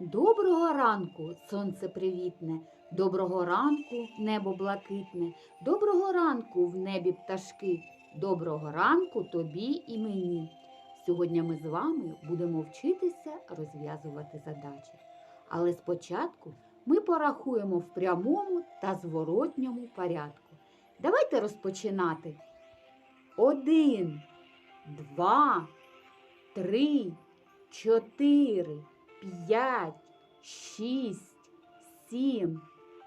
Доброго ранку, сонце привітне, доброго ранку, небо блакитне, доброго ранку в небі пташки, доброго ранку тобі і мені. Сьогодні ми з вами будемо вчитися розв'язувати задачі. Але спочатку ми порахуємо в прямому та зворотньому порядку. Давайте розпочинати. Один, два, три, чотири, п'ять, шість, сім,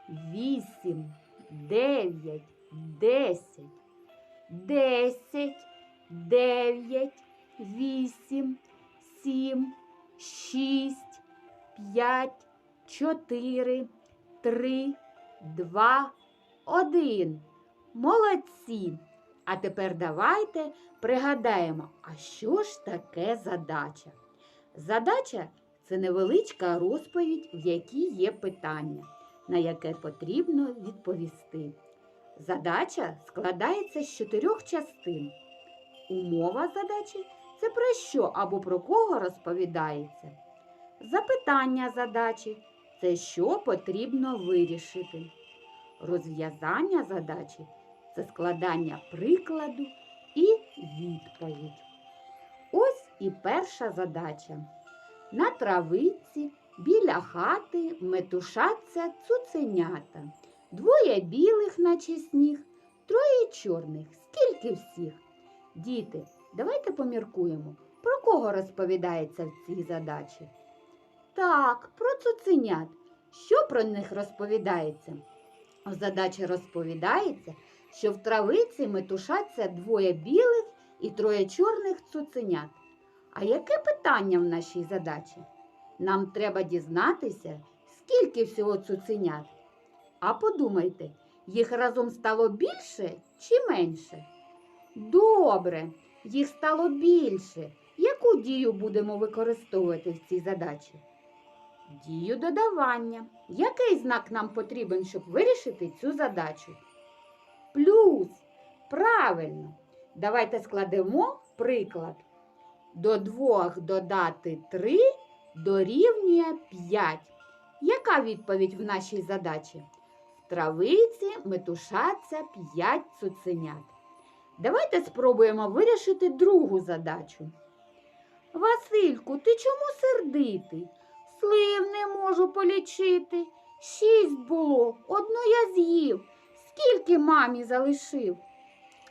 вісім, дев'ять, десять, десять, дев'ять, вісім, сім, шість, п'ять, чотири, три, два, один. Молодці! А тепер давайте пригадаємо, а що ж таке задача? Задача це невеличка розповідь, в якій є питання, на яке потрібно відповісти. Задача складається з чотирьох частин. Умова задачі це про що або про кого розповідається. Запитання задачі це що потрібно вирішити. Розв'язання задачі це складання прикладу і відповідь. Ось і перша задача. На травиці біля хати метушаться цуценята. Двоє білих, наче сніг, троє чорних. Скільки всіх? Діти, давайте поміркуємо, про кого розповідається в цій задачі. Так, про цуценят. Що про них розповідається? В задачі розповідається, що в травиці метушаться двоє білих і троє чорних цуценят. А яке питання в нашій задачі? Нам треба дізнатися, скільки всього цуценят. А подумайте, їх разом стало більше чи менше? Добре, їх стало більше. Яку дію будемо використовувати в цій задачі? Дію додавання. Який знак нам потрібен, щоб вирішити цю задачу? Плюс. Правильно. Давайте складемо приклад. До двох додати 3 дорівнює 5. Яка відповідь в нашій задачі? В травиці метушаться 5 цуценят. Давайте спробуємо вирішити другу задачу. Васильку, ти чому сердитий? Слив не можу полічити. Шість було, одну я з'їв. Скільки мамі залишив?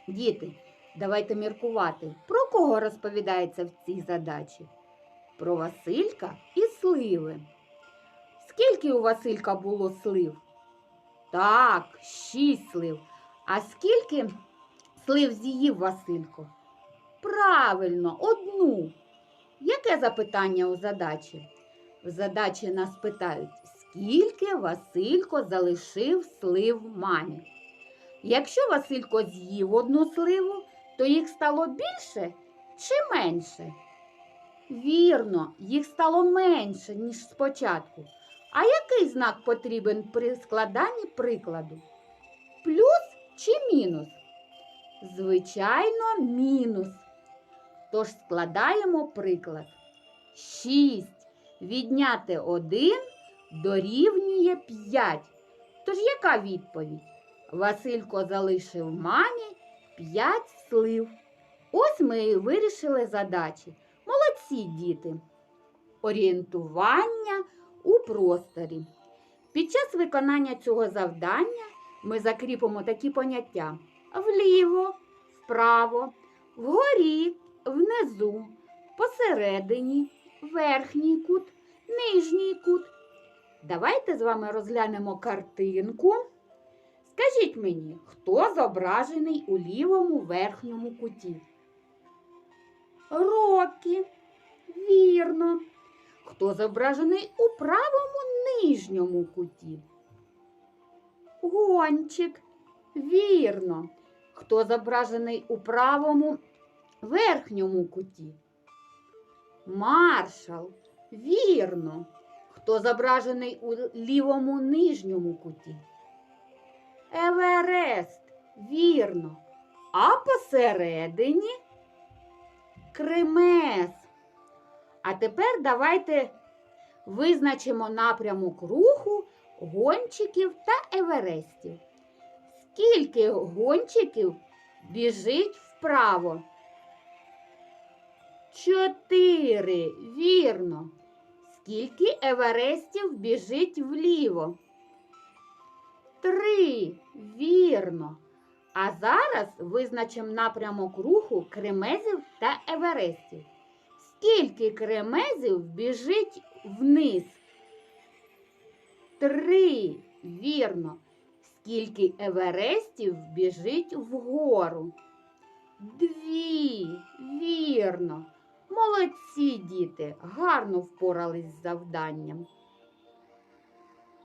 Діти, давайте міркувати, про кого розповідається в цій задачі? Про Василька і сливи. Скільки у Василька було слив? Так, шість слив. А скільки слив з'їв Василько? Правильно, одну. Яке запитання у задачі? В задачі нас питають, скільки Василько залишив слив мамі. Якщо Василько з'їв одну сливу, то їх стало більше чи менше? Вірно, їх стало менше, ніж спочатку. А який знак потрібен при складанні прикладу? Плюс чи мінус? Звичайно, мінус. Тож складаємо приклад. 6 відняти 1 дорівнює 5. Тож яка відповідь? Василько залишив мамі 5 слив. Ось ми і вирішили задачі. Молодці діти. Орієнтування у просторі. Під час виконання цього завдання ми закріпимо такі поняття: вліво, вправо, вгорі, внизу, посередині, верхній кут, нижній кут. Давайте з вами розглянемо картинку. Скажіть мені, хто зображений у лівому верхньому куті? Рокі. Вірно. Хто зображений у правому нижньому куті? Гончик. Вірно. Хто зображений у правому верхньому куті? Маршал. Вірно. Хто зображений у лівому нижньому куті? Еверест. Вірно. А посередині Кремес. А тепер давайте Визначимо напрямок руху гончиків та еверестів. Скільки гончиків біжить вправо? Чотири. Вірно. Скільки еверестів біжить вліво? Три. Вірно. А зараз визначимо напрямок руху кремезів та еверестів. Скільки кремезів біжить вниз? Три. Вірно. Скільки еверестів біжить вгору? Дві. Вірно. Молодці, діти, гарно впорались з завданням.